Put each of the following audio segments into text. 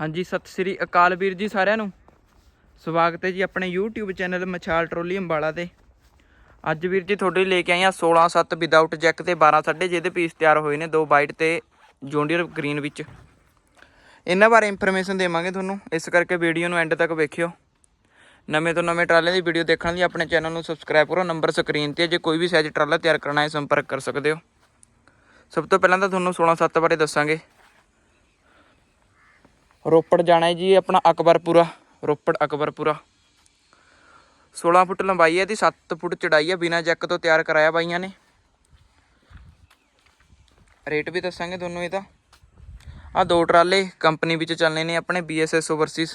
ਹਾਂਜੀ, ਸਤਿ ਸ੍ਰੀ ਅਕਾਲ ਵੀਰ ਜੀ ਸਾਰਿਆਂ ਨੂੰ। ਸਵਾਗਤ ਹੈ ਜੀ ਆਪਣੇ YouTube channel Machhal trolley Ambala ਤੇ। ਅੱਜ ਵੀਰ ਜੀ ਤੁਹਾਡੇ ਲਈ ਲੈ ਕੇ ਆਏ ਆ 16 7 ਵਿਦਆਊਟ ਜੈਕ ਤੇ 12 ਸਾਢੇ ਜਿਹਦੇ ਪੀਸ ਤਿਆਰ ਹੋਏ ਨੇ, ਦੋ ਵਾਈਟ ਤੇ ਜੌਂਡੀਅਰ ਗ੍ਰੀਨ ਵਿੱਚ। ਇਹਨਾਂ ਬਾਰੇ ਇਨਫੋਰਮੇਸ਼ਨ ਦੇਵਾਂਗੇ ਤੁਹਾਨੂੰ, ਇਸ ਕਰਕੇ ਵੀਡੀਓ ਨੂੰ ਐਂਡ ਤੱਕ ਵੇਖਿਓ। ਨਵੇਂ ਤੋਂ ਨਵੇਂ ਟਰਾਲੇ ਦੀ ਵੀਡੀਓ ਦੇਖਣ ਲਈ ਆਪਣੇ ਚੈਨਲ ਨੂੰ ਸਬਸਕ੍ਰਾਈਬ ਕਰੋ ਨੰਬਰ ਸਕਰੀਨ ਤੇ ਜੇ ਕੋਈ ਵੀ ਸਾਈਜ਼ ਟਰਾਲਾ ਤਿਆਰ ਕਰਨਾ ਹੈ ਸੰਪਰਕ ਕਰ ਸਕਦੇ ਹੋ। ਸਭ ਤੋਂ ਪਹਿਲਾਂ ਤਾਂ ਤੁਹਾਨੂੰ 16 7 ਬਾਰੇ ਦੱਸਾਂਗੇ। ਰੋਪੜ ਜਾਣਾ ਹੈ ਜੀ ਆਪਣਾ ਅਕਬਰਪੁਰਾ, ਰੋਪੜ ਅਕਬਰਪੁਰਾ। 16 ਫੁੱਟ ਲੰਬਾਈ ਹੈ ਦੀ 7 ਫੁੱਟ ਚੜਾਈ ਹੈ, ਬਿਨਾ ਜੈਕ ਤੋਂ ਤਿਆਰ ਕਰਾਇਆ ਬਾਈਆਂ ਨੇ। ਰੇਟ ਵੀ ਦੱਸਾਂਗੇ ਤੁਹਾਨੂੰ ਇਹਦਾ। ਆ ਦੋ ਟਰਾਲੇ ਕੰਪਨੀ ਵਿੱਚ ਚੱਲਨੇ ਨੇ ਆਪਣੇ BSS ਓਵਰਸੀਜ਼।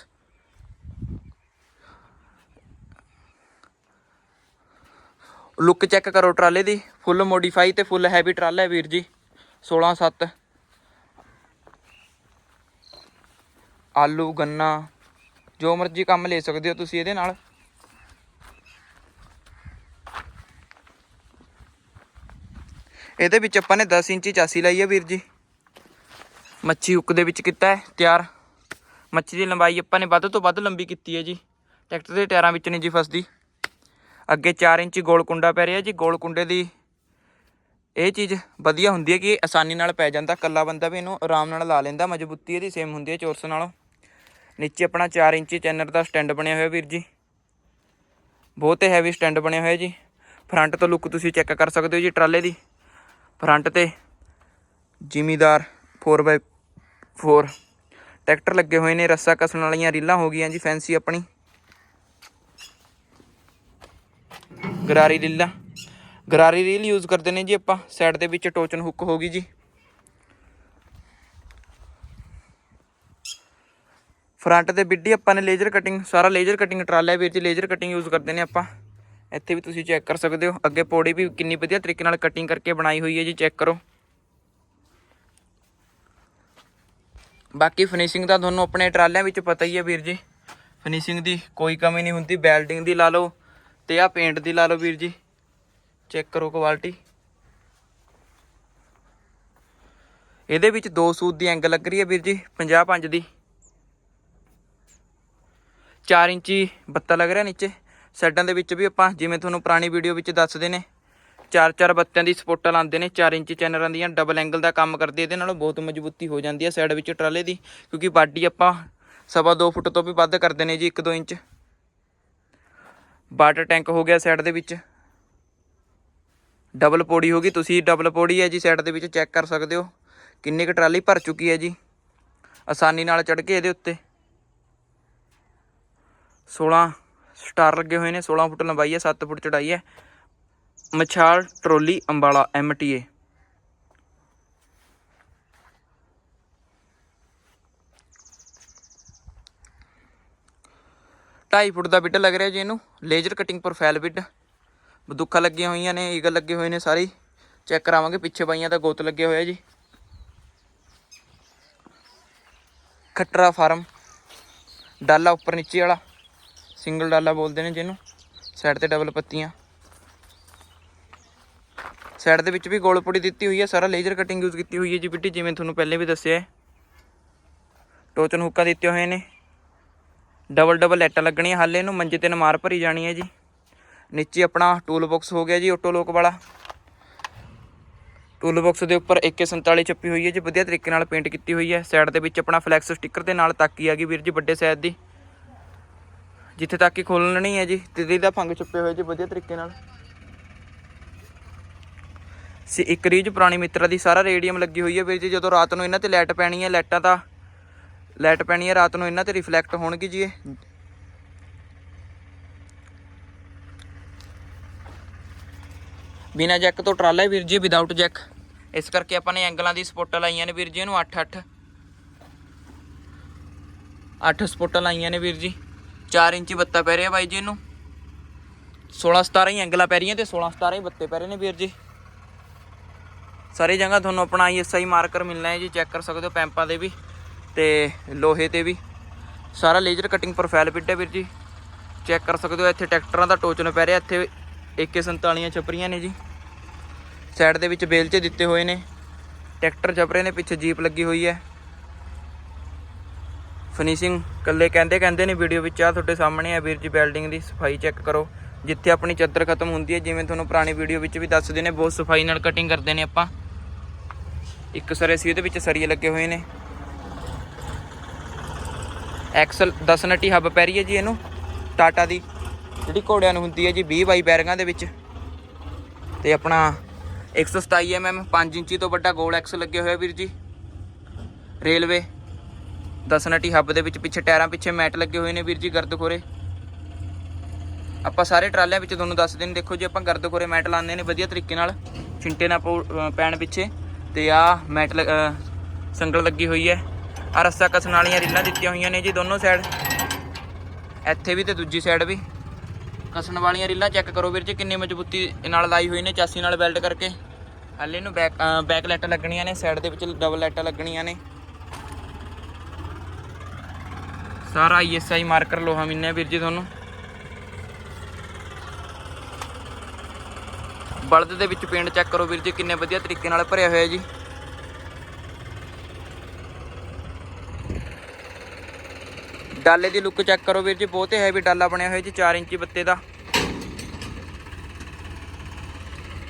ਲੁੱਕ ਚੈੱਕ ਕਰੋ ਟਰਾਲੇ ਦੀ, ਫੁੱਲ ਮੋਡੀਫਾਈ ਤੇ ਫੁੱਲ ਹੈਵੀ ਟਰਾਲਾ ਹੈ ਵੀਰ ਜੀ 16 7 ਆਲੂ, ਗੰਨਾ, ਜੋ ਮਰਜ਼ੀ ਕੰਮ ਲੈ ਸਕਦੇ ਹੋ ਤੁਸੀਂ ਇਹਦੇ ਨਾਲ। ਇਹਦੇ ਵਿੱਚ ਆਪਾਂ ਨੇ 10 ਇੰਚੀ ਚਾਸੀ ਲਾਈ ਹੈ ਵੀਰ ਜੀ। ਮੱਛੀ ਹੁੱਕ ਦੇ ਵਿੱਚ ਕੀਤਾ ਹੈ, ਤਿਆਰ। ਮੱਛੀ ਦੀ ਲੰਬਾਈ ਆਪਾਂ ਨੇ ਵੱਧ ਤੋਂ ਵੱਧ ਲੰਬੀ ਕੀਤੀ ਹੈ ਜੀ। ਟਰੈਕਟਰ ਦੇ ਟਾਇਰਾਂ ਵਿੱਚ ਨਹੀਂ ਜੀ ਫਸਦੀ। ਅੱਗੇ 4 ਇੰਚੀ ਗੋਲ ਕੁੰਡਾ ਪੈ ਰਿਹਾ ਜੀ। ਗੋਲ ਕੁੰਡੇ ਦੀ ਇਹ ਚੀਜ਼ ਵਧੀਆ ਹੁੰਦੀ ਹੈ ਕਿ ਆਸਾਨੀ ਨਾਲ ਪੈ ਜਾਂਦਾ। ਕੱਲਾ ਬੰਦਾ ਵੀ ਇਹਨੂੰ ਆਰਾਮ ਨਾਲ ਲਾ ਲੈਂਦਾ। ਮਜ਼ਬੂਤੀ ਇਹਦੀ ਸੇਮ ਹੁੰਦੀ ਹੈ ਚੋਰਸ ਨਾਲੋਂ। ਨੀਚੇ ਆਪਣਾ 4 ਇੰਚੀ ਚੈਨਰ ਦਾ ਸਟੈਂਡ ਬਣਿਆ ਹੋਇਆ ਵੀਰ ਜੀ। ਬਹੁਤ ਹੈਵੀ ਸਟੈਂਡ ਬਣਿਆ ਹੋਇਆ ਜੀ। ਫਰੰਟ ਤੋਂ ਲੁੱਕ ਤੁਸੀਂ ਚੈੱਕ ਕਰ ਸਕਦੇ ਹੋ ਜੀ ਟਰਾਲੇ ਦੀ। ਫਰੰਟ ਤੇ ਜ਼ਿਮੀਦਾਰ 4x4 ਟਰੈਕਟਰ ਲੱਗੇ ਹੋਏ ਨੇ, ਰੱਸਾ ਕਸਣ ਵਾਲੀਆਂ ਰੀਲਾਂ ਹੋ ਗਈਆਂ ਜੀ ਫੈਂਸੀ ਆਪਣੀ। ਗਰਾਰੀ ਰੀਲਾਂ। ਗਰਾਰੀ ਰੀਲ ਯੂਜ਼ ਕਰਦੇ ਨੇ ਜੀ ਆਪਾਂ। ਸਾਈਡ ਦੇ ਵਿੱਚ ਟੋਚਨ ਹੁੱਕ ਹੋ ਗਈ ਜੀ। ਫਰੰਟ ਤੇ ਬਿੱਡੀ ਆਪਾਂ ਨੇ ਲੇਜ਼ਰ ਕਟਿੰਗ, ਸਾਰਾ ਲੇਜ਼ਰ ਕਟਿੰਗ ਟਰਾਲਾ ਵੀਰ ਜੀ, ਲੇਜ਼ਰ ਕਟਿੰਗ ਯੂਜ਼ ਕਰਦੇ ਨੇ ਆਪਾਂ। ਇੱਥੇ ਵੀ ਤੁਸੀਂ ਚੈੱਕ ਕਰ ਸਕਦੇ ਹੋ। ਅੱਗੇ ਪੌੜੀ ਵੀ ਕਿੰਨੀ ਵਧੀਆ ਤਰੀਕੇ ਨਾਲ ਕਟਿੰਗ ਕਰਕੇ ਬਣਾਈ ਹੋਈ ਹੈ ਜੀ ਚੈੱਕ ਕਰੋ। ਬਾਕੀ ਫਿਨਿਸ਼ਿੰਗ ਦਾ ਤੁਹਾਨੂੰ ਆਪਣੇ ਟਰਾਲਿਆਂ ਵਿੱਚ ਪਤਾ ਹੀ ਹੈ ਵੀਰ ਜੀ। ਫਿਨਿਸ਼ਿੰਗ ਦੀ ਕੋਈ ਕਮੀ ਨਹੀਂ ਹੁੰਦੀ ਬੈਲਡਿੰਗ ਦੀ ਲਾ ਲਓ ਤੇ ਆ ਪੇਂਟ ਦੀ ਲਾ ਲਓ ਵੀਰ ਜੀ। ਚੈੱਕ ਕਰੋ ਕੁਆਲਿਟੀ ਇਹਦੇ ਵਿੱਚ ਦੋ ਸੂਤ ਦੀ ਐਂਗਲ ਲੱਗ ਰਹੀ ਹੈ ਵੀਰ ਜੀ 50 5 ਦੀ। 4 ਇੰਚੀ ਬੱਤਾ ਲੱਗ ਰਿਹਾ ਨੀਚੇ। ਸਾਈਡਾਂ ਦੇ ਵਿੱਚ ਵੀ ਆਪਾਂ ਜਿਵੇਂ ਤੁਹਾਨੂੰ ਪੁਰਾਣੀ ਵੀਡੀਓ ਵਿੱਚ ਦੱਸਦੇ ਨੇ, ਚਾਰ ਚਾਰ ਬੱਤਿਆਂ ਦੀ ਸਪੋਰਟਾਂ ਲਾਉਂਦੇ ਨੇ 4 ਇੰਚ ਚੈਨਰਾਂ ਦੀਆਂ ਡਬਲ ਐਂਗਲ ਦਾ ਕੰਮ ਕਰਦੇ, ਇਹਦੇ ਨਾਲੋਂ ਬਹੁਤ ਮਜ਼ਬੂਤੀ ਹੋ ਜਾਂਦੀ ਹੈ ਸਾਈਡ ਵਿੱਚ ਟਰਾਲੇ ਦੀ, ਕਿਉਂਕਿ ਬਾਡੀ ਆਪਾਂ ਸਵਾ 2 ਫੁੱਟ ਤੋਂ ਵੀ ਵੱਧ ਕਰਦੇ ਨੇ ਜੀ 1-2 ਇੰਚ। ਵਾਟਰ ਟੈਂਕ ਹੋ ਗਿਆ ਸਾਈਡ ਦੇ ਵਿੱਚ। ਡਬਲ ਪੌੜੀ ਹੋ ਗਈ, ਤੁਸੀਂ ਡਬਲ ਪੌੜੀ ਹੈ ਜੀ, ਸਾਈਡ ਦੇ ਵਿੱਚ ਚੈੱਕ ਕਰ ਸਕਦੇ ਹੋ। ਕਿੰਨੀ ਕੁ ਟਰਾਲੀ ਭਰ ਚੁੱਕੀ ਹੈ ਜੀ। ਆਸਾਨੀ ਨਾਲ ਚੜ ਕੇ ਇਹਦੇ ਉੱਤੇ। 16 ਸਟਾਰ ਲੱਗੇ ਹੋਏ ਨੇ 16 ਫੁੱਟ ਲੰਬਾਈ ਹੈ 7 ਫੁੱਟ ਚੜਾਈ ਹੈ। ਮਛਾਲ, ਟਰੋਲੀ, ਅੰਬਾਲਾ ਐਮਟੀਏ ਢਾਈ ਫੁੱਟ ਦਾ ਬਿੱਡ ਲੱਗ ਰਿਹਾ ਜੀ ਇਹਨੂੰ, ਲੇਜ਼ਰ ਕਟਿੰਗ ਪ੍ਰੋਫਾਈਲ ਬਿੱਡ। ਬੰਦੂਕਾਂ ਲੱਗੀਆਂ ਹੋਈਆਂ ਨੇ, ਈਗਲ ਲੱਗੇ ਹੋਏ ਨੇ ਸਾਰੇ। ਚੈੱਕ ਕਰਾਵਾਂਗੇ, ਪਿੱਛੇ ਬਾਈਆਂ ਦਾ ਗੋਤ ਲੱਗੇ ਹੋਇਆ ਜੀ। ਖੱਟਰਾ ਫਾਰਮ। ਡਾਲਾ ਉੱਪਰ ਨੀਚੇ ਵਾਲਾ। ਸਿੰਗਲ ਡਾਲਾ ਬੋਲਦੇ ਨੇ ਜਿਹਨੂੰ। ਸਾਈਡ ਤੇ ਡਬਲ ਪੱਤੀਆਂ। ਸਾਈਡ ਦੇ ਵਿੱਚ ਵੀ ਗੋਲ ਪੌੜੀ ਦਿੱਤੀ ਹੋਈ ਹੈ, ਸਾਰਾ ਲੇਜ਼ਰ ਕਟਿੰਗ ਯੂਜ਼ ਕੀਤੀ ਹੋਈ ਹੈ ਜੀ ਬਿੱਟੀ, ਜਿਵੇਂ ਤੁਹਾਨੂੰ ਪਹਿਲੇ ਵੀ ਦੱਸਿਆ ਹੈ। ਟੋਚਨ ਹੁੱਕਾਂ ਦਿੱਤੇ ਹੋਏ ਨੇ। ਡਬਲ ਡਬਲ ਲੈਟਾਂ ਲੱਗਣੀਆਂ, ਹਾਲੇ ਇਹਨੂੰ ਮੰਜੇ ਤੇ ਨਮਾਰ ਭਰੀ ਜਾਣੀ ਹੈ ਜੀ। ਨੀਚੇ ਆਪਣਾ ਟੂਲ ਬਾਕਸ ਹੋ ਗਿਆ ਜੀ ਆਟੋ ਲੋਕ ਵਾਲਾ। ਟੂਲ ਬਾਕਸ ਦੇ ਉੱਪਰ AK47 ਛੱਪੀ ਹੋਈ ਹੈ ਜੀ, ਵਧੀਆ ਤਰੀਕੇ ਨਾਲ ਪੇਂਟ ਕੀਤੀ ਹੋਈ ਹੈ। ਸਾਈਡ ਦੇ ਵਿੱਚ ਆਪਣਾ ਫਲੈਕਸ ਸਟicker ਦੇ ਨਾਲ ਤਾਕੀ ਆ ਗਈ ਵੀਰ ਜੀ, ਵੱਡੇ ਸਾਈਜ਼ ਦੀ। ਜਿੱਥੇ ਤੱਕ ਹੀ ਖੋਲਣੀ ਹੈ ਜੀ ਤਿੱਲੀ ਦਾ ਫੰਗ ਛੁੱਪੇ ਹੋਏ ਜੀ ਵਧੀਆ ਤਰੀਕੇ ਨਾਲ। ਸੀ ਇੱਕ ਰੀਜ ਪੁਰਾਣੀ ਮਿੱਤਰਾ ਦੀ ਸਾਰਾ ਰੇਡੀਅਮ ਲੱਗੀ ਹੋਈ ਹੈ ਵੀਰ ਜੀ, ਜਦੋਂ ਰਾਤ ਨੂੰ ਇਹਨਾਂ ਤੇ ਲਾਈਟ ਪੈਣੀ ਹੈ, ਲਾਈਟਾਂ ਦਾ ਲਾਈਟ ਪੈਣੀ ਹੈ, ਰਾਤ ਨੂੰ ਇਹਨਾਂ ਤੇ ਰਿਫਲੈਕਟ ਹੋਣਗੀ ਜੀ ਇਹ। ਬਿਨਾ ਜੈਕ ਤੋਂ ਟਰਾਲਾ ਵੀਰ ਜੀ ਵਿਦਆਊਟ ਜੈਕ। ਇਸ ਕਰਕੇ ਆਪਾਂ ਨੇ ਐਂਗਲਾਂ ਦੀ ਸਪੋਰਟਾਂ ਲਾਈਆਂ ਨੇ ਵੀਰ ਜੀ, ਇਹਨੂੰ 8 8 8 ਸਪੋਰਟਾਂ ਲਾਈਆਂ ਨੇ ਵੀਰ ਜੀ। 4 ਇੰਚੀ ਬੱਤਾ ਪੈ ਰਿਹਾ ਬਾਈ ਜੀ ਇਹਨੂੰ। 16 17 ਹੀ ਐਂਗਲਾਂ ਪੈ ਰਹੀਆਂ ਤੇ 16 17 ਹੀ ਬੱਤੇ ਪੈ ਰਹੇ ਨੇ ਵੀਰ ਜੀ। ਸਾਰੀ ਜਗ੍ਹਾ ਤੁਹਾਨੂੰ ਆਪਣਾ ਆਈਐਸਆਈ ਮਾਰਕਰ ਮਿਲਣਾ ਹੈ ਜੀ, ਚੈੱਕ ਕਰ ਸਕਦੇ ਹੋ ਪੈਂਪਾਂ ਦੇ ਵੀ ਤੇ ਲੋਹੇ ਤੇ ਵੀ। ਸਾਰਾ ਲੇਜ਼ਰ ਕਟਿੰਗ ਪ੍ਰੋਫਾਈਲ ਬਿੱਟ ਹੈ ਵੀਰ ਜੀ। ਚੈੱਕ ਕਰ ਸਕਦੇ ਹੋ, ਇੱਥੇ ਟਰੈਕਟਰਾਂ ਦਾ ਟੋਚਨ ਪੈ ਰਿਹਾ, ਇੱਥੇ AK47 ਛਪਰੀਆਂ ਨੇ ਜੀ। ਸਾਈਡ ਦੇ ਵਿੱਚ ਬੇਲਚੇ ਦਿੱਤੇ ਹੋਏ ਨੇ। ਟਰੈਕਟਰ ਛਪਰੇ ਨੇ, ਪਿੱਛੇ ਜੀਪ ਲੱਗੀ ਹੋਈ ਹੈ। ਫਿਨਿਸ਼ਿੰਗ ਕੱਲੇ ਕਹਿੰਦੇ ਕਹਿੰਦੇ ਨੇ ਵੀਡੀਓ ਵਿੱਚ ਆ ਤੁਹਾਡੇ ਸਾਹਮਣੇ ਆ ਵੀਰ ਜੀ ਬਿਲਡਿੰਗ ਦੀ ਸਫ਼ਾਈ ਚੈੱਕ ਕਰੋ। ਜਿੱਥੇ ਆਪਣੀ ਚੱਦਰ ਖਤਮ ਹੁੰਦੀ ਹੈ, ਜਿਵੇਂ ਤੁਹਾਨੂੰ ਪੁਰਾਣੀ ਵੀਡੀਓ ਵਿੱਚ ਵੀ ਦੱਸਦੇ ਨੇ, ਬਹੁਤ ਸਫ਼ਾਈ ਨਾਲ ਕਟਿੰਗ ਕਰਦੇ ਨੇ ਆਪਾਂ। ਇੱਕ ਸਰੇ ਸੀ, ਉਹਦੇ ਵਿੱਚ ਸਰੀਏ ਲੱਗੇ ਹੋਏ ਨੇ। ਐਕਸਲ 10 ਨਟੀ ਹੱਬ ਪੈ ਰਹੀ ਹੈ ਜੀ ਇਹਨੂੰ ਟਾਟਾ ਦੀ। ਜਿਹੜੀ ਘੋੜਿਆਂ ਨੂੰ ਹੁੰਦੀ ਹੈ ਜੀ 20 ਬਾਈ ਬੈਰਗਾਂ ਦੇ ਵਿੱਚ। ਤੇ ਆਪਣਾ 127 mm 5 ਇੰਚੀ ਤੋਂ ਵੱਡਾ ਗੋਲ ਐਕਸ ਲੱਗੇ ਹੋਏ ਆ ਵੀਰ ਜੀ। ਰੇਲਵੇ। 10 ਹੱਬ ਦੇ ਵਿੱਚ ਪਿੱਛੇ ਟਾਇਰਾਂ ਪਿੱਛੇ ਮੈਟ ਲੱਗੇ ਹੋਏ ਨੇ ਵੀਰ ਜੀ ਗਰਦ ਖੋਰੇ ਆਪਾਂ ਸਾਰੇ ਟਰਾਲਿਆਂ ਵਿੱਚ ਤੁਹਾਨੂੰ ਦੱਸਦੇ ਨੇ ਦੇਖੋ ਜੀ ਆਪਾਂ ਗਰਦ ਖੋਰੇ ਮੈਟ ਲਾਉਂਦੇ ਨੇ ਵਧੀਆ ਤਰੀਕੇ ਨਾਲ, ਛਿੰਟੇ ਨਾ ਪਊ- ਪੈਣ ਪਿੱਛੇ। ਤੇ ਆ ਮੈਟ ਲ- ਅਹ, ਸੰਗਲ ਲੱਗੀ ਹੋਈ ਹੈ। ਆ ਰਸਤਾ ਕਸਣ ਵਾਲੀਆਂ ਰੀਲਾਂ ਦਿੱਤੀਆਂ ਹੋਈਆਂ ਨੇ ਜੀ ਦੋਨੋਂ ਸਾਈਡ ਇੱਥੇ ਵੀ ਤੇ ਦੂਜੀ ਸਾਈਡ ਵੀ। ਕਸਣ ਵਾਲੀਆਂ ਰੀਲਾਂ ਚੈੱਕ ਕਰੋ ਵੀਰ ਜੀ, ਕਿੰਨੀ ਮਜ਼ਬੂਤੀ ਨਾਲ ਲਾਈ ਹੋਈ ਨੇ ਚਾਸੀ ਨਾਲ ਵੈਲਡ ਕਰਕੇ। ਹਲੇ ਨੂੰ ਬੈਕ ਬੈਕ ਲਾਈਟਾਂ ਲੱਗਣੀਆਂ ਨੇ ਸਾਈਡ ਦੇ ਵਿੱਚ ਡਬਲ ਲਾਈਟਾਂ ਲੱਗਣੀਆਂ ਨੇ। ਸਾਰਾ ਆਈਐਸਆਈ ਮਾਰਕਰ ਲੋਹਾ ਮਿਲਣਾ ਵੀਰ ਜੀ ਤੁਹਾਨੂੰ। ਬਲਦ ਦੇ ਵਿੱਚ ਪੇਂਟ ਚੈੱਕ ਕਰੋ ਵੀਰ ਜੀ, ਕਿੰਨੇ ਵਧੀਆ ਤਰੀਕੇ ਨਾਲ ਭਰਿਆ ਹੋਇਆ ਜੀ। ਡਾਲੇ ਦੀ ਲੁੱਕ ਚੈੱਕ ਕਰੋ ਵੀਰ ਜੀ, ਬਹੁਤ ਹੈਵੀ ਡਾਲਾ ਬਣਿਆ ਹੋਇਆ ਜੀ 4 ਇੰਚੀ ਬੱਤੇ ਦਾ।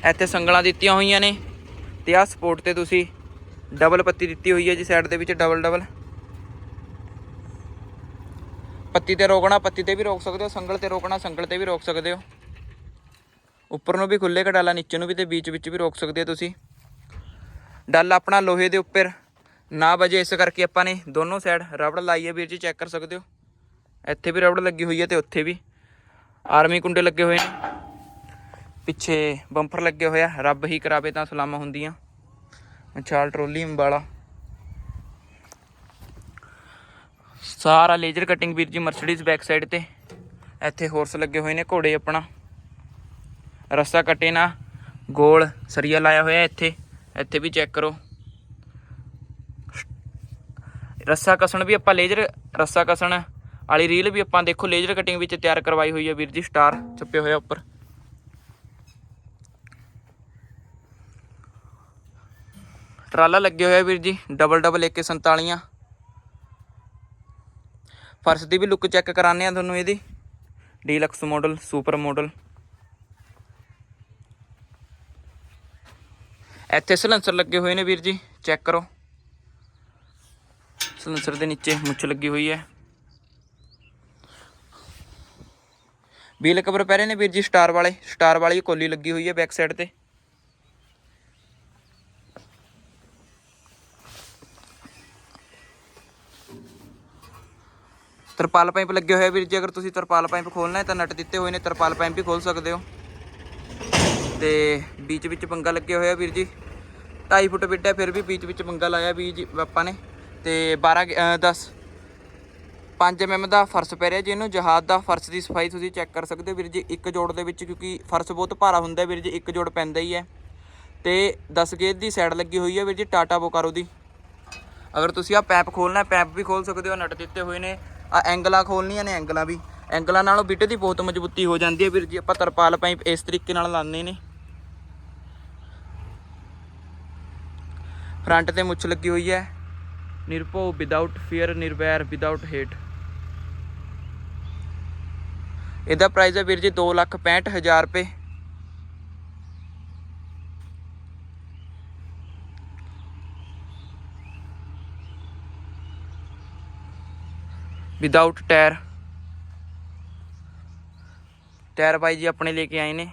ਇੱਥੇ ਸੰਗਲਾਂ ਦਿੱਤੀਆਂ ਹੋਈਆਂ ਨੇ, ਤੇ ਆਹ ਸਪੋਰਟ ਤੇ ਤੁਸੀਂ ਡਬਲ ਪੱਤੀ ਦਿੱਤੀ ਹੋਈ ਹੈ ਜੀ ਸਾਈਡ ਦੇ ਵਿੱਚ ਡਬਲ ਡਬਲ ਪੱਤੀ ਤੇ ਰੋਕਣਾ, ਪੱਤੀ ਤੇ ਵੀ ਰੋਕ ਸਕਦੇ ਹੋ, ਸੰਗਲ ਤੇ ਰੋਕਣਾ, ਸੰਗਲ ਤੇ ਵੀ ਰੋਕ ਸਕਦੇ ਹੋ। ਉੱਪਰ ਨੂੰ ਵੀ ਖੁੱਲੇ ਕਡਾਲਾ, ਨੀਚੇ ਨੂੰ ਵੀ ਤੇ ਵਿੱਚ ਵਿੱਚ ਵੀ ਰੋਕ ਸਕਦੇ ਹੋ ਤੁਸੀਂ। ਡੱਲ ਆਪਣਾ ਲੋਹੇ ਦੇ ਉੱਪਰ। ਨਾ ਵਜੇ ਇਸ ਕਰਕੇ ਆਪਾਂ ਨੇ ਦੋਨੋਂ ਸਾਈਡ ਰਬੜ ਲਾਈ ਹੈ ਵੀਰ ਜੀ ਚੈੱਕ ਕਰ ਸਕਦੇ ਹੋ। ਇੱਥੇ ਵੀ ਰਬੜ ਲੱਗੀ ਹੋਈ ਹੈ ਤੇ ਉੱਥੇ ਵੀ। ਆਰਮੀ ਕੁੰਡੇ ਲੱਗੇ ਹੋਏ ਨੇ। ਪਿੱਛੇ ਬੰਪਰ ਲੱਗੇ ਹੋਇਆ ਰੱਬ ਹੀ ਕਰਾਵੇ ਤਾਂ ਸਲਾਮਾਂ ਹੁੰਦੀਆਂ। ਮਛਾਲ, ਟਰੋਲੀ, ਅੰਬਾਲਾ। ਸਾਰਾ ਲੇਜ਼ਰ ਕਟਿੰਗ ਵੀਰ ਜੀ ਮਰਸੀਡੀਜ਼ ਬੈਕ ਸਾਈਡ ਤੇ। ਇੱਥੇ ਹੋਰਸ ਲੱਗੇ ਹੋਏ ਨੇ ਘੋੜੇ ਆਪਣਾ। ਰਸਤਾ ਕੱਟੇ ਨਾ, ਗੋਲ ਸਰੀਆ ਲਾਇਆ ਹੋਇਆ ਇੱਥੇ। ਇੱਥੇ ਵੀ ਚੈੱਕ ਕਰੋ। ਰੱਸਾ ਕਸਣ ਵੀ ਆਪਾਂ ਲੇਜ਼ਰ ਰੱਸਾ ਕਸਣ ਵਾਲੀ ਰੀਲ ਵੀ ਆਪਾਂ ਦੇਖੋ, ਲੇਜ਼ਰ ਕਟਿੰਗ ਵਿੱਚ ਤਿਆਰ ਕਰਵਾਈ ਹੋਈ ਹੈ ਵੀਰ ਜੀ ਸਟਾਰ ਛੱਪੇ ਹੋਇਆ ਉੱਪਰ। ਟਰਾਲਾ ਲੱਗੇ ਹੋਇਆ ਵੀਰ ਜੀ ਡਬਲ ਡਬਲ 147 ਫਰਸ਼ ਦੀ ਵੀ ਲੁੱਕ ਚੈੱਕ ਕਰਾਣੇ ਆ ਤੁਹਾਨੂੰ ਇਹਦੀ। ਡੀਲਕਸ ਮਾਡਲ ਸੁਪਰ ਮਾਡਲ ਇੱਥੇ ਸਲੈਂਸਰ ਲੱਗੇ ਹੋਏ ਨੇ ਵੀਰ ਜੀ ਚੈੱਕ ਕਰੋ। ਸਲੈਂਸਰ ਦੇ ਨੀਚੇ ਮੁੱਛ ਲੱਗੀ ਹੋਈ ਹੈ। ਵੀਲ ਕਵਰ ਪੈ ਰਹੇ ਨੇ ਵੀਰ ਜੀ ਸਟਾਰ ਵਾਲੇ ਸਟਾਰ ਵਾਲੀ ਕੋਲੀ ਲੱਗੀ ਹੋਈ ਹੈ ਬੈਕ ਸਾਈਡ ਤੇ। ਤਰਪਾਲ ਪਾਈਪ ਲੱਗੇ ਹੋਏ ਆ ਵੀਰ ਜੀ, ਅਗਰ ਤੁਸੀਂ ਤਰਪਾਲ ਪਾਈਪ ਖੋਲਣਾ ਹੈ ਤਾਂ ਨਟ ਦਿੱਤੇ ਹੋਏ ਨੇ, ਤਰਪਾਲ ਪਾਈਪ ਵੀ ਖੋਲ ਸਕਦੇ ਹੋ। ਤੇ ਵਿੱਚ ਵਿੱਚ ਪੰਗਾ ਲੱਗੇ ਹੋਇਆ ਵੀਰ ਜੀ। 2.5 ਫੁੱਟ ਵਿੱਡਾ ਫਿਰ ਵੀ ਵਿੱਚ ਵਿੱਚ ਪੰਗਾ ਲਾਇਆ ਵੀ ਜੀ ਆਪਾਂ ਨੇ। ਤੇ 12 ਗ- ਅਹ 10 5 mm ਦਾ ਫਰਸ਼ ਪੈ ਰਿਹਾ ਜੀ ਇਹਨੂੰ, ਜਹਾਜ਼ ਦਾ ਫਰਸ਼ ਦੀ ਸਫ਼ਾਈ ਤੁਸੀਂ ਚੈੱਕ ਕਰ ਸਕਦੇ ਹੋ ਵੀਰ ਜੀ, ਇੱਕ ਜੋੜ ਦੇ ਵਿੱਚ ਕਿਉਂਕਿ ਫਰਸ਼ ਬਹੁਤ ਭਾਰਾ ਹੁੰਦਾ ਵੀਰ ਜੀ, ਇੱਕ ਜੋੜ ਪੈਂਦਾ ਹੀ ਹੈ। ਤੇ 10 ਗੇਜ ਦੀ ਸਾਈਡ ਲੱਗੀ ਹੋਈ ਹੈ ਵੀਰ ਜੀ, ਟਾਟਾ ਬੋਕਾਰੋ ਦੀ। ਅਗਰ ਤੁਸੀਂ ਆ ਪੈਪ ਖੋਲਣਾ ਹੈ, ਪੈਪ ਵੀ ਖੋਲ ਸਕਦੇ ਹੋ, ਨਟ ਦਿੱਤੇ ਹੋਏ ਨੇ। ਆ ਐਂਗਲਾਂ ਖੋਲਣੀਆਂ ਨੇ ਐਂਗਲਾਂ ਵੀ। ਐਂਗਲਾਂ ਨਾਲੋਂ ਬਿੱਟੇ ਦੀ ਬਹੁਤ ਮਜ਼ਬੂਤੀ ਹੋ ਜਾਂਦੀ ਹੈ ਵੀਰ ਜੀ। ਆਪਾਂ ਤਰਪਾਲ ਪਾਈਪ ਇਸ ਤਰੀਕੇ ਨਾਲ ਲਾਉਂਦੇ ਨੇ। ਫਰੰਟ ਤੇ ਮੁੱਛ ਲੱਗੀ ਹੋਈ ਹੈ। ਨਿਰਭਉ ਵਿਦਆਊਟ ਫੀਅਰ ਨਿਰਵੈਰ ਵਿਦਆਊਟ ਹੇਟ ਇਹਦਾ ਪ੍ਰਾਈਸ ਹੈ ਵੀਰ ਜੀ 265000 ਰੁਪਏ। ਵਿਦਆਊਟ ਟਾਇਰ ਟਾਇਰ ਬਾਈ ਜੀ ਆਪਣੇ ਲੈ ਕੇ ਆਏ ਨੇ।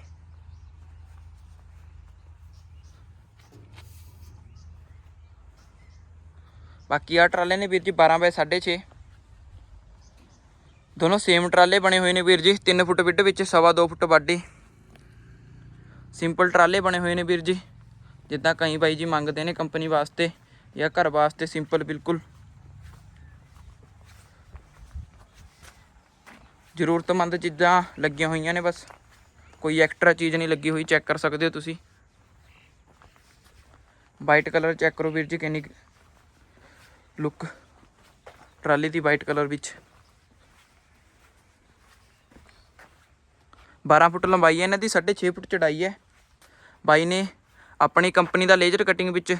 ਬਾਕੀ ਆ ਟਰਾਲੇ ਨੇ ਵੀਰ ਜੀ 12 ਬਾਏ 6.5 ਦੋਨੋਂ ਸੇਮ ਟਰਾਲੇ ਬਣੇ ਹੋਏ ਨੇ ਵੀਰ ਜੀ 3 ਫੁੱਟ ਵਿੱਢ ਵਿੱਚ, ਸਵਾ 2 ਫੁੱਟ ਵਾਢੀ। ਸਿੰਪਲ ਟਰਾਲੇ ਬਣੇ ਹੋਏ ਨੇ ਵੀਰ ਜੀ। ਜਿੱਦਾਂ ਕਈ ਬਾਈ ਜੀ ਮੰਗਦੇ ਨੇ ਕੰਪਨੀ ਵਾਸਤੇ ਜਾਂ ਘਰ ਵਾਸਤੇ ਸਿੰਪਲ ਬਿਲਕੁਲ। ਜ਼ਰੂਰਤਮੰਦ ਚੀਜ਼ਾਂ ਲੱਗੀਆਂ ਹੋਈਆਂ ਨੇ ਬਸ। ਕੋਈ ਐਕਸਟਰਾ ਚੀਜ਼ ਨਹੀਂ ਲੱਗੀ ਹੋਈ ਚੈੱਕ ਕਰ ਸਕਦੇ ਹੋ ਤੁਸੀਂ। ਵਾਈਟ ਕਲਰ ਚੈੱਕ ਕਰੋ ਵੀਰ ਜੀ, ਕਿੰਨੀ ਲੁੱਕ ਟਰਾਲੀ ਦੀ ਵਾਈਟ ਕਲਰ ਵਿੱਚ। 12 ਫੁੱਟ ਲੰਬਾਈ ਹੈ, ਇਹਨਾਂ ਦੀ 6.5 ਫੁੱਟ ਚੜਾਈ ਹੈ। ਬਾਈ ਨੇ ਆਪਣੀ ਕੰਪਨੀ ਦਾ ਲੇਜ਼ਰ ਕਟਿੰਗ ਵਿੱਚ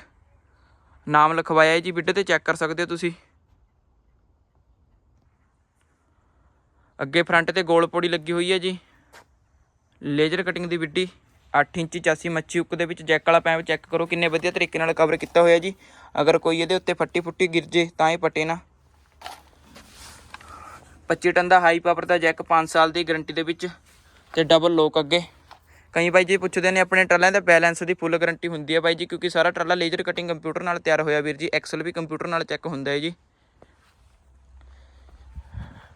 ਨਾਮ ਲਿਖਵਾਇਆ ਹੈ ਜੀ ਵੀਡੀਓ ਤੇ ਚੈੱਕ ਕਰ ਸਕਦੇ ਹੋ ਤੁਸੀਂ। ਅੱਗੇ ਫਰੰਟ ਤੇ ਗੋਲ ਪੌੜੀ ਲੱਗੀ ਹੋਈ ਹੈ ਜੀ। ਲੇਜ਼ਰ ਕਟਿੰਗ ਦੀ ਵਿੱਡੀ 8 ਇੰਚੀ ਚਾਸੀ ਮੱਛੀ ਉੱਕ ਦੇ ਵਿੱਚ ਜੈਕ ਵਾਲਾ ਪੈਪ ਚੈੱਕ ਕਰੋ, ਕਿੰਨੇ ਵਧੀਆ ਤਰੀਕੇ ਨਾਲ ਕਵਰ ਕੀਤਾ ਹੋਇਆ ਜੀ। ਅਗਰ ਕੋਈ ਇਹਦੇ ਉੱਤੇ ਫੱਟੀ ਫੁੱਟੀ ਗਿਰ ਜੇ, ਤਾਂ ਇਹ ਪਟੇ ਨਾ। 25 ਟਨ ਦਾ ਹਾਈ ਪਾਵਰ ਦਾ ਜੈਕ 5 ਸਾਲ ਦੀ ਗਾਰੰਟੀ ਦੇ ਵਿੱਚ ਤੇ ਡਬਲ ਲੋਕ ਅੱਗੇ। ਕਈ ਬਾਈ ਜੀ ਪੁੱਛਦੇ ਨੇ ਆਪਣੇ ਟਰਾਲਿਆਂ ਦਾ ਬੈਲੈਂਸ ਦੀ ਫੁੱਲ ਗਾਰੰਟੀ ਹੁੰਦੀ ਹੈ ਬਾਈ ਜੀ, ਕਿਉਂਕਿ ਸਾਰਾ ਟਰਾਲਾ ਲੇਜ਼ਰ ਕਟਿੰਗ ਕੰਪਿਊਟਰ ਨਾਲ ਤਿਆਰ ਹੋਇਆ ਵੀਰ ਜੀ ਐਕਸਲ ਵੀ ਕੰਪਿਊਟਰ ਨਾਲ ਚੈੱਕ ਹੁੰਦਾ ਹੈ ਜੀ।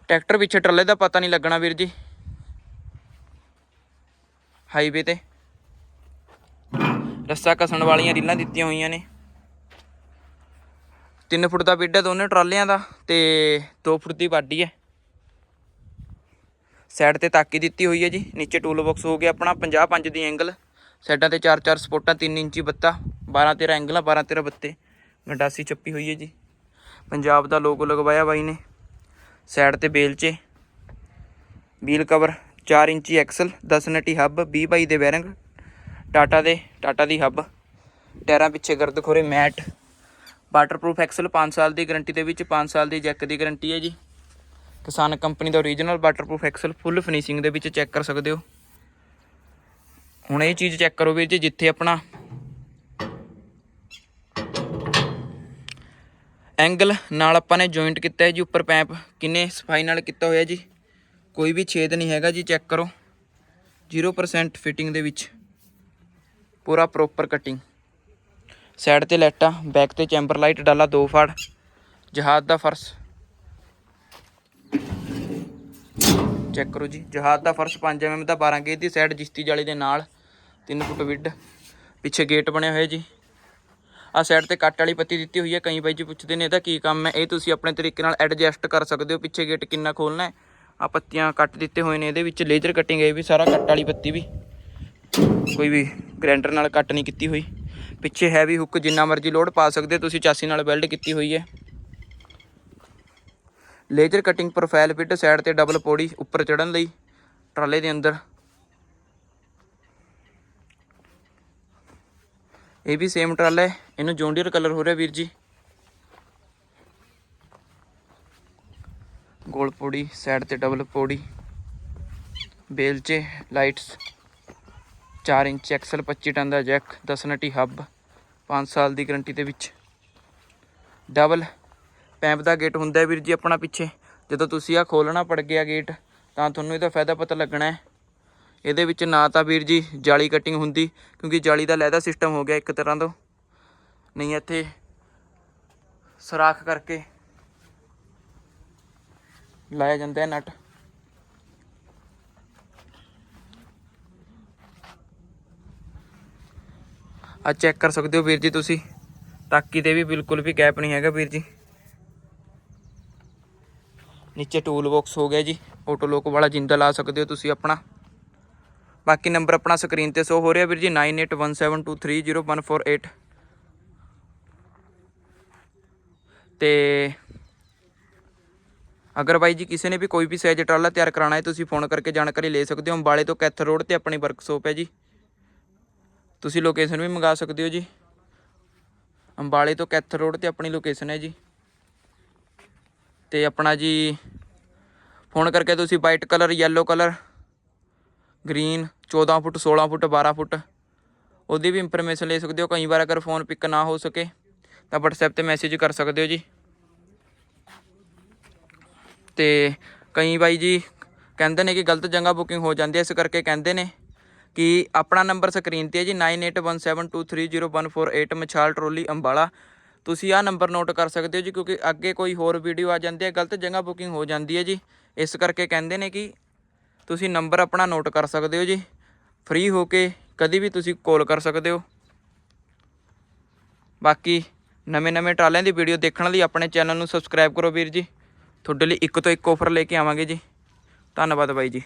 ਟਰੈਕਟਰ ਪਿੱਛੇ ਟਰਾਲੇ ਦਾ ਪਤਾ ਨਹੀਂ ਲੱਗਣਾ ਵੀਰ ਜੀ। ਹਾਈਵੇ ਤੇ। ਰੱਸਾ ਕਸਣ ਵਾਲੀਆਂ ਰੀਲਾਂ ਦਿੱਤੀਆਂ ਹੋਈਆਂ ਨੇ। 3 ਫੁੱਟ ਦਾ ਵਿੱਡ ਹੈ ਦੋਨੇ ਟਰਾਲਿਆਂ ਦਾ ਤੇ 2 ਫੁੱਟ ਦੀ ਵਾਢੀ ਹੈ। ਸਾਈਡ ਤੇ ਤਾਕੀ ਦਿੱਤੀ ਹੋਈ ਹੈ ਜੀ। ਨੀਚੇ ਟੂਲ ਬਾਕਸ ਹੋ ਗਿਆ ਆਪਣਾ 50 5 ਦੀ ਐਂਗਲ ਸਾਈਡਾਂ ਤੇ 4-4 ਸਪੋਟਾਂ 3 ਇੰਚੀ ਬੱਤਾ 12-13 ਐਂਗਲਾਂ 12-13 ਬੱਤੇ। ਗੰਡਾਸੀ ਚੱਪੀ ਹੋਈ ਹੈ ਜੀ। ਪੰਜਾਬ ਦਾ ਲੋਗੋ ਲਗਵਾਇਆ ਬਾਈ ਨੇ। ਸਾਈਡ ਤੇ ਬੇਲਚੇ ਵੀਲ ਕਵਰ 4 ਇੰਚੀ ਐਕਸਲ 10 ਨਟੀ ਹੱਬ 20 ਬਾਈ ਦੇ ਬੈਰਿੰਗ, ਟਾਟਾ ਦੇ, ਟਾਟਾ ਦੀ ਹੱਬ। ਟਾਇਰਾਂ ਪਿੱਛੇ ਗਰਦ ਖੋਰੇ ਮੈਟ। ਵਾਟਰਪ੍ਰੂਫ ਐਕਸਲ 5 ਸਾਲ ਦੀ ਗਾਰੰਟੀ ਦੇ ਵਿੱਚ 5 ਸਾਲ ਦੀ ਜੈਕ ਦੀ ਗਾਰੰਟੀ ਹੈ ਜੀ। ਕਿਸਾਨ ਕੰਪਨੀ ਦਾ original waterproof axle full finishing ਦੇ ਵਿੱਚ ਚੈੱਕ ਕਰ ਸਕਦੇ ਹੋ। ਹੁਣ ਇਹ ਚੀਜ਼ ਚੈੱਕ ਕਰੋ ਵੀਰ ਜੀ, ਜਿੱਥੇ ਆਪਣਾ ਐਂਗਲ ਨਾਲ ਆਪਾਂ ਨੇ ਜੁਆਇੰਟ ਕੀਤਾ ਹੈ ਜੀ, ਉੱਪਰ ਪੈਪ ਕਿੰਨੇ ਸਫ਼ਾਈ ਨਾਲ ਕੀਤਾ ਹੋਇਆ ਜੀ। ਕੋਈ ਵੀ ਛੇਦ ਨਹੀਂ ਹੈਗਾ ਜੀ ਚੈੱਕ ਕਰੋ। 0% ਫਿਟਿੰਗ ਦੇ ਵਿੱਚ। ਪੂਰਾ ਪ੍ਰੋਪਰ ਕਟਿੰਗ ਸਾਈਡ ਤੇ ਲਾਈਟਾਂ ਬੈਕ ਤੇ ਚੈਂਬਰ ਲਾਈਟ ਡਾਲਾ ਦੋ ਫਾੜ। ਜਹਾਜ਼ ਦਾ ਫਰਸ਼। ਚੈੱਕ ਕਰੋ ਜੀ, ਜਹਾਜ਼ ਦਾ ਫਰਸ਼ 5 mm ਦਾ 12 ਗੇਜ ਦੀ ਸਾਈਡ ਜਿਸਤੀ ਜਾਲੀ ਦੇ ਨਾਲ 3 ਫੁੱਟ ਵਿੱਡ ਪਿੱਛੇ ਗੇਟ ਬਣਿਆ ਹੋਇਆ ਜੀ। ਆ ਸਾਈਡ ਤੇ ਕੱਟ ਵਾਲੀ ਪੱਤੀ ਦਿੱਤੀ ਹੋਈ ਹੈ, ਕਈ ਬਾਈ ਜੀ ਪੁੱਛਦੇ ਨੇ ਇਹਦਾ ਕੀ ਕੰਮ ਹੈ? ਇਹ ਤੁਸੀਂ ਆਪਣੇ ਤਰੀਕੇ ਨਾਲ ਐਡਜਸਟ ਕਰ ਸਕਦੇ ਹੋ, ਪਿੱਛੇ ਗੇਟ ਕਿੰਨਾ ਖੋਲਣਾ ਹੈ। ਆ ਪੱਤੀਆਂ ਕੱਟ ਦਿੱਤੇ ਹੋਏ ਨੇ, ਇਹਦੇ ਵਿੱਚ ਲੇਜ਼ਰ ਕਟਿੰਗ ਹੈ, ਇਹ ਵੀ ਸਾਰਾ ਕੱਟ ਵਾਲੀ ਪੱਤੀ ਵੀ। ਕੋਈ ਵੀ ਗ੍ਰੈਂਡਰ ਨਾਲ ਕੱਟ ਨਹੀਂ ਕੀਤੀ ਹੋਈ। ਪਿੱਛੇ ਹੈਵੀ ਹੁੱਕ ਜਿੰਨਾ ਮਰਜ਼ੀ ਲੋਡ ਪਾ ਸਕਦੇ ਤੁਸੀਂ ਚਾਸੀ ਨਾਲ ਵੈਲਡ ਕੀਤੀ ਹੋਈ ਹੈ। Laser cutting profile fit side ਤੇ ਡਬਲ ਪੌੜੀ ਉੱਪਰ ਚੜਨ ਲਈ, ਟਰਾਲੇ ਦੇ ਅੰਦਰ। ਇਹ ਵੀ ਸੇਮ ਟਰਾਲਾ ਹੈ। ਇਹਨੂੰ ਜੌਂਡੀਅਰ ਕਲਰ ਹੋ ਰਿਹਾ ਵੀਰ ਜੀ। ਗੋਲ ਪੌੜੀ ਸਾਈਡ ਤੇ ਡਬਲ ਪੌੜੀ ਬੇਲਚੇ ਲਾਈਟਸ 4 ਇੰਚ ਐਕਸਲ 25 ਟਨ ਦਾ ਜੈਕ 10 ਨਟੀ ਹੱਬ 5 ਸਾਲ ਦੀ ਗਾਰੰਟੀ ਦੇ ਵਿੱਚ। ਡਬਲ ਪੈਂਪ ਦਾ ਗੇਟ ਹੁੰਦਾ ਵੀਰ ਜੀ ਆਪਣਾ ਪਿੱਛੇ। ਜਦੋਂ ਤੁਸੀਂ ਆ ਖੋਲਣਾ ਪੜ ਗਿਆ ਗੇਟ ਤਾਂ ਤੁਹਾਨੂੰ ਇਹਦਾ ਫਾਇਦਾ ਪਤਾ ਲੱਗਣਾ ਹੈ। ਇਹਦੇ ਵਿੱਚ ਨਾ ਤਾਂ ਵੀਰ ਜੀ ਜਾਲੀ ਕਟਿੰਗ ਹੁੰਦੀ, ਕਿਉਂਕਿ ਜਾਲੀ ਦਾ ਲੈਦਾ ਸਿਸਟਮ ਹੋ ਗਿਆ ਇੱਕ ਤਰ੍ਹਾਂ ਦਾ ਨਹੀਂ ਇੱਥੇ ਸਰਾਖ ਕਰਕੇ ਲਾਇਆ ਜਾਂਦਾ ਹੈ ਨਟ ਆ ਚੈੱਕ ਕਰ ਸਕਦੇ ਹੋ ਵੀਰ ਜੀ ਤੁਸੀਂ ਟਾਕੀ ਤੇ ਵੀ ਬਿਲਕੁਲ ਵੀ ਗੈਪ ਨਹੀਂ ਹੈਗਾ ਵੀਰ ਜੀ ਨੀਚੇ ਟੂਲ ਬਾਕਸ ਹੋ ਗਿਆ ਜੀ ਆਟੋ ਲੋਕ ਵਾਲਾ ਜਿੰਦਾ ਲਾ ਸਕਦੇ ਹੋ ਤੁਸੀਂ ਆਪਣਾ ਬਾਕੀ ਨੰਬਰ ਆਪਣਾ ਸਕਰੀਨ ਤੇ ਸ਼ੋ ਹੋ ਰਿਹਾ ਵੀਰ ਜੀ 9817230148 ਤੇ ਅਗਰ ਬਾਈ ਜੀ ਕਿਸੇ ਨੇ ਵੀ ਕੋਈ ਵੀ ਸਾਈਜ਼ ਟਰਾਲਾ ਤਿਆਰ ਕਰਾਉਣਾ ਹੈ, ਤੁਸੀਂ ਫੋਨ ਕਰਕੇ ਜਾਣਕਾਰੀ ਲੈ ਸਕਦੇ ਹੋ। ਅੰਬਾਲੇ ਤੋਂ ਕੈਥ ਰੋਡ ਤੇ ਆਪਣੀ ਵਰਕਸ਼ਾਪ ਹੈ ਜੀ। ਤੁਸੀਂ ਲੋਕੇਸ਼ਨ ਵੀ ਮੰਗਾ ਸਕਦੇ ਹੋ ਜੀ। ਅੰਬਾਲੇ ਤੋਂ ਕੈਥ ਰੋਡ ਤੇ ਆਪਣੀ ਲੋਕੇਸ਼ਨ ਹੈ ਜੀ। ਤੇ ਆਪਣਾ ਜੀ ਫੋਨ ਕਰਕੇ ਤੁਸੀਂ white colour yellow colour green 14 foot 16 foot 12 foot, ਉਹਦੀ ਵੀ ਇਨਫੋਰਮੇਸ਼ਨ ਲੈ ਸਕਦੇ ਹੋ। ਕਈ ਵਾਰ ਅਗਰ ਫੋਨ ਪਿਕ ਨਾ ਹੋ ਸਕੇ। ਤਾਂ WhatsApp ਤੇ ਮੈਸੇਜ ਕਰ ਸਕਦੇ ਹੋ ਜੀ। ਤੇ ਕਈ ਬਾਈ ਜੀ ਕਹਿੰਦੇ ਨੇ ਕਿ ਗਲਤ ਜਗ੍ਹਾ ਬੁਕਿੰਗ ਹੋ ਜਾਂਦੀ ਹੈ, ਇਸ ਕਰਕੇ ਕਹਿੰਦੇ ਨੇ ਕਿ ਆਪਣਾ ਨੰਬਰ ਸਕਰੀਨ ਤੇ ਹੈ ਜੀ 9817230148 ਮਛਾਲ ਟਰੋਲੀ ਅੰਬਾਲਾ। ਤੁਸੀਂ ਆਹ ਨੰਬਰ ਨੋਟ ਕਰ ਸਕਦੇ ਹੋ ਜੀ, ਕਿਉਂਕਿ ਅੱਗੇ ਕੋਈ ਹੋਰ ਵੀਡੀਓ ਆ ਜਾਂਦੀ ਹੈ, ਗਲਤ ਜਗ੍ਹਾ ਬੁਕਿੰਗ ਹੋ ਜਾਂਦੀ ਹੈ ਜੀ। ਇਸ ਕਰਕੇ ਕਹਿੰਦੇ ਨੇ ਕਿ ਤੁਸੀਂ ਨੰਬਰ ਆਪਣਾ ਨੋਟ ਕਰ ਸਕਦੇ ਹੋ ਜੀ। ਫ੍ਰੀ ਹੋ ਕੇ ਕਦੀ ਵੀ ਤੁਸੀਂ ਕਾਲ ਕਰ ਸਕਦੇ ਹੋ। ਬਾਕੀ ਨਵੇਂ ਨਵੇਂ ਟਰਾਲਿਆਂ ਦੀ ਵੀਡੀਓ ਦੇਖਣ ਲਈ ਆਪਣੇ ਚੈਨਲ ਨੂੰ ਸਬਸਕ੍ਰਾਈਬ ਕਰੋ ਵੀਰ ਜੀ। ਤੁਹਾਡੇ ਲਈ ਇੱਕ ਤੋਂ ਇੱਕ ਆਫਰ ਲੈ ਕੇ ਆਵਾਂਗੇ ਜੀ। ਧੰਨਵਾਦ ਬਾਈ ਜੀ।